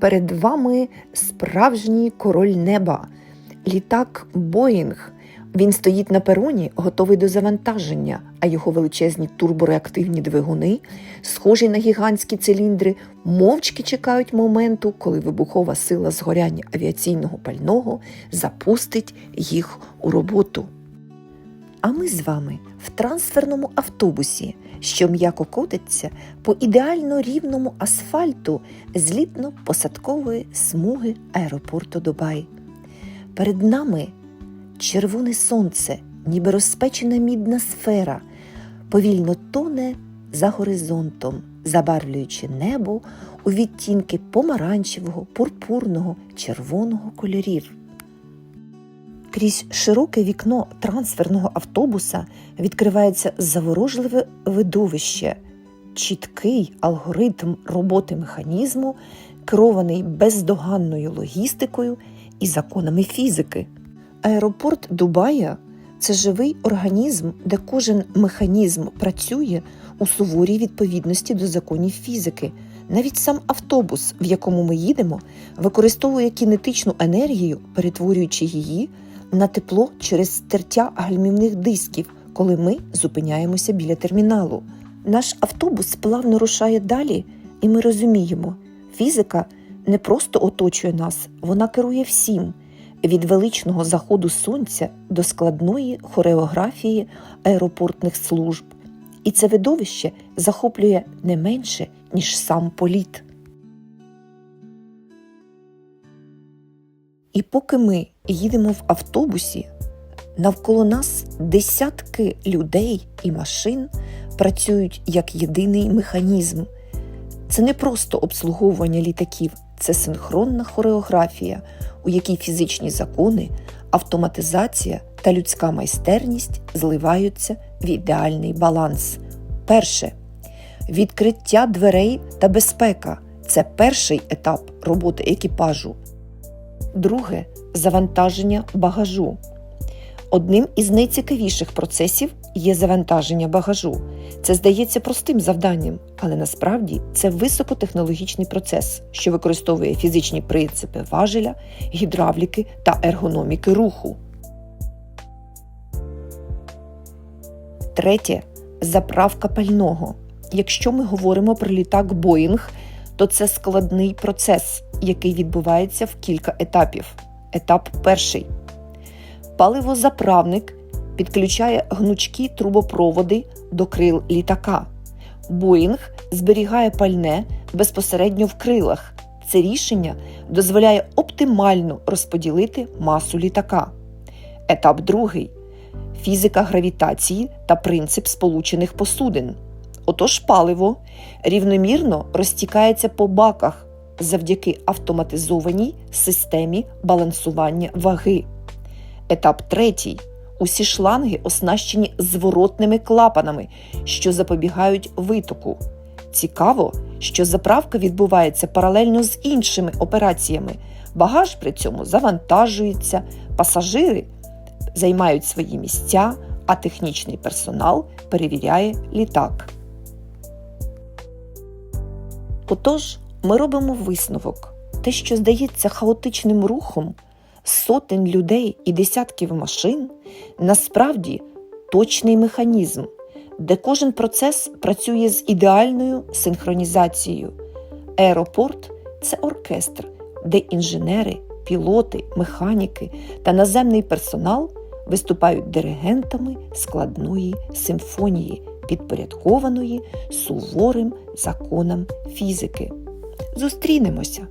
Перед вами справжній король неба, літак Боїнг. Він стоїть на пероні, готовий до завантаження, а його величезні турбореактивні двигуни, схожі на гігантські циліндри, мовчки чекають моменту, коли вибухова сила згоряння авіаційного пального запустить їх у роботу. А ми з вами в трансферному автобусі, що м'яко котиться по ідеально рівному асфальту злітно-посадкової смуги аеропорту Дубай. Перед нами червоне сонце, ніби розпечена мідна сфера, повільно тоне за горизонтом, забарвлюючи небо у відтінки помаранчевого, пурпурного, червоного кольорів. Крізь широке вікно трансферного автобуса відкривається заворожливе видовище, чіткий алгоритм роботи механізму, керований бездоганною логістикою і законами фізики. Аеропорт Дубая це живий організм, де кожен механізм працює у суворій відповідності до законів фізики. Навіть сам автобус, в якому ми їдемо, використовує кінетичну енергію, перетворюючи її на тепло через стертя гальмівних дисків, коли ми зупиняємося біля терміналу. Наш автобус плавно рушає далі, і ми розуміємо, фізика не просто оточує нас, вона керує всім від величного заходу сонця до складної хореографії аеропортних служб. І це видовище захоплює не менше, ніж сам політ. І поки ми їдемо в автобусі, навколо нас десятки людей і машин працюють як єдиний механізм. Це не просто обслуговування літаків, це синхронна хореографія, у якій фізичні закони, автоматизація та людська майстерність зливаються в ідеальний баланс. Перше відкриття дверей та безпека це перший етап роботи екіпажу. Друге завантаження багажу. Одним із найцікавіших процесів є завантаження багажу. Це здається простим завданням, але насправді це високотехнологічний процес, що використовує фізичні принципи важеля, гідравліки та ергономіки руху. Третє заправка пального. Якщо ми говоримо про літак Боїнг, то це складний процес, який відбувається в кілька етапів. Етап перший. Паливозаправник підключає гнучкі трубопроводи до крил літака. Боїнг зберігає пальне безпосередньо в крилах. Це рішення дозволяє оптимально розподілити масу літака. Етап другий фізика гравітації та принцип сполучених посудин. Отож, паливо рівномірно розтікається по баках завдяки автоматизованій системі балансування ваги. Етап третій. Усі шланги оснащені зворотними клапанами, що запобігають витоку. Цікаво, що заправка відбувається паралельно з іншими операціями. Багаж при цьому завантажується, пасажири займають свої місця, а технічний персонал перевіряє літак. Отож, ми робимо висновок. Те, що здається хаотичним рухом сотень людей і десятків машин, насправді точний механізм, де кожен процес працює з ідеальною синхронізацією. Аеропорт це оркестр, де інженери, пілоти, механіки та наземний персонал виступають диригентами складної симфонії, підпорядкованої суворим законам фізики. Зустрінемося!